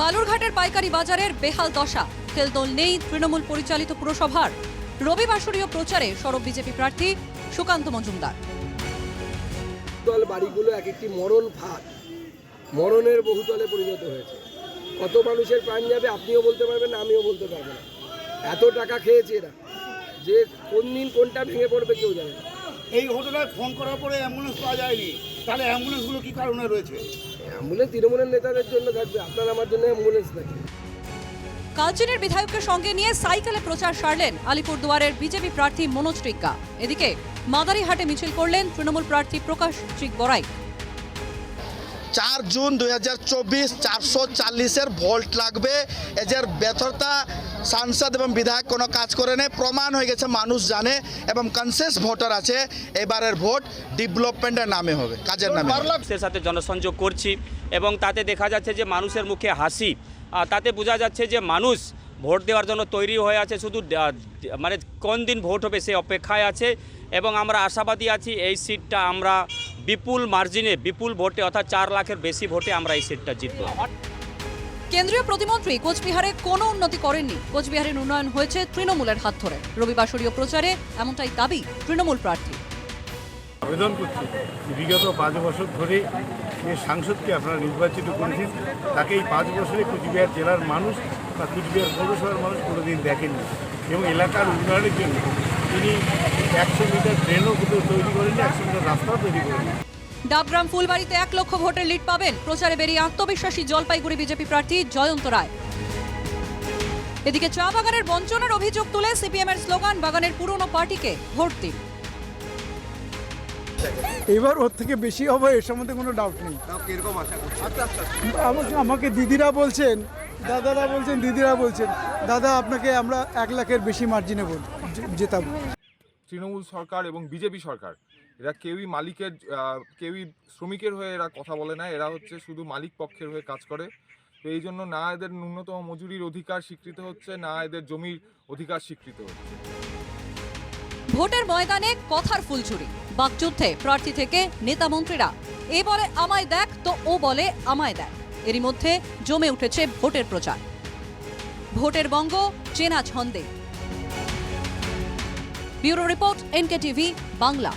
বালুরঘাটের পাইকারি বাজারের বেহাল দশা। তেলদোল নেই তৃণমূল পরিচালিত পুরসভার। রবিবাসরীয় প্রচারে সরব বিজেপি প্রার্থী সুকান্ত মজুমদার। বহুতল বাড়িগুলো এক একটি মরণ ফাঁদ। মরণের বহুতলে পরিণত হয়েছে। কত মানুষের প্রাণ যাবে আপনিও বলতে পারবেন না আমিও বলতে পারব না। এত টাকা খেয়েছে এরা। যে কোন দিন কোনটা ভেঙে পড়বে কেউ জানে না। এই ঘটনায় ফোন করার পরে অ্যাম্বুলেন্স পাওয়া যায়নি। তাহলে অ্যাম্বুলেন্সগুলো কি কারণে রয়েছে? অ্যাম্বুলেন্স তৃণমূলের নেতাদের জন্য থাকবে আপনার আমার জন্য অ্যাম্বুলেন্স নাকি? কালচিনের বিধায়ককে সঙ্গে নিয়ে সাইকেলে প্রচার সারলেন আলিপুরদুয়ারের বিজেপি প্রার্থী মনোজ টিক্কা। এদিকে মাদারিহাটে মিছিল করলেন তৃণমূল প্রার্থী প্রকাশ ট্রিক বড়াই। চার জুন দুই হাজার চব্বিশ চারশো চাল্লিশের ভোল্ট লাগবে। এদের ব্যর্থতা সাংসদ এবং বিধায়ক কোনো কাজ করে নেই। প্রমাণ হয়ে গেছে, মানুষ জানে এবং কনসেস ভোটার আছে। এবারের ভোট ডেভেলপমেন্টের নামে হবে, কাজের নামে সাথে জনসংযোগ করছি এবং তাতে দেখা যাচ্ছে যে মানুষের মুখে হাসি। তাতে বোঝা যাচ্ছে যে মানুষ ভোট দেওয়ার জন্য তৈরি হয়ে আছে, শুধু মানে কোন দিন ভোট হবে সে অপেক্ষায় আছে। এবং আমরা আশাবাদী আছি, এই সিটটা আমরা বিপুল মার্জিনে বিপুল ভোটে অর্থাৎ চার লাখের বেশি ভোটে আমরা এই সিটটা জিতব। কেন্দ্রীয় প্রতিমন্ত্রী কোচবিহারে কোনো উন্নতি করেননি। কোচবিহারের উন্নয়ন হয়েছে তৃণমূলের হাত ধরে। রবিবাসরীয় প্রচারে এমনটাই দাবি তৃণমূল প্রার্থী। আবেদন করছি। বিগত পাঁচ বছর ধরে যে সাংসদকে আপনারা নির্বাচিত করেছেন, তাকে এই পাঁচ বছরে কুচবিহার জেলার মানুষ বা কুচবিহার পৌরসভার মানুষ কোনোদিন দেখেননি এবং এলাকার উন্নয়নের জন্য তিনি একশো মিটার ট্রেনও কিন্তু তৈরি করেননি, একশো মিটার রাস্তাও তৈরি করেননি। ডাবগ্রাম ফুলবাড়িতে এক লক্ষ ভোটের লিড পাবেন। প্রচারে বেরিয়ে আত্মবিশ্বাসী জলপাইগুড়ি বিজেপি প্রার্থী জয়ন্ত রায়। এদিকে চা বাগানের বঞ্চনার অভিযোগ তুলে সিপিএম এর স্লোগান বাগানের পুরনো পার্টিকে ভোট দিন। এবার ওর থেকে বেশি হবে এর সম্বন্ধে কোনো ডাউট নেই। আমাকে আমাকে দিদিরা বলছেন দাদারা বলছেন দিদিরা বলছেন দাদা আপনাকে আমরা এক লাখের বেশি মার্জিনে বল জেতাবো। তৃণমূল সরকার এবং বিজেপি সরকার এরা কেউই মালিকের কেউই শ্রমিকের হয়ে এরা কথা বলে না, এরা হচ্ছে শুধু মালিক পক্ষের হয়ে কাজ করে। তো এই জন্য না এদের ন্যূনতম মজুরির অধিকার স্বীকৃত হচ্ছে, না এদের জমির অধিকার স্বীকৃত হচ্ছে। ভোটের ময়দানে কথার ফুলঝুরি। বাকযুদ্ধে প্রার্থী থেকে নেতা মন্ত্রীরা, এ বলে আমায় দেখ, তো ও বলে আমায় দেখ। এরই মধ্যে জমে উঠেছে ভোটের প্রচার। ভোটের বঙ্গ, চেনা ছন্দে। Bureau report N K TV Bangla.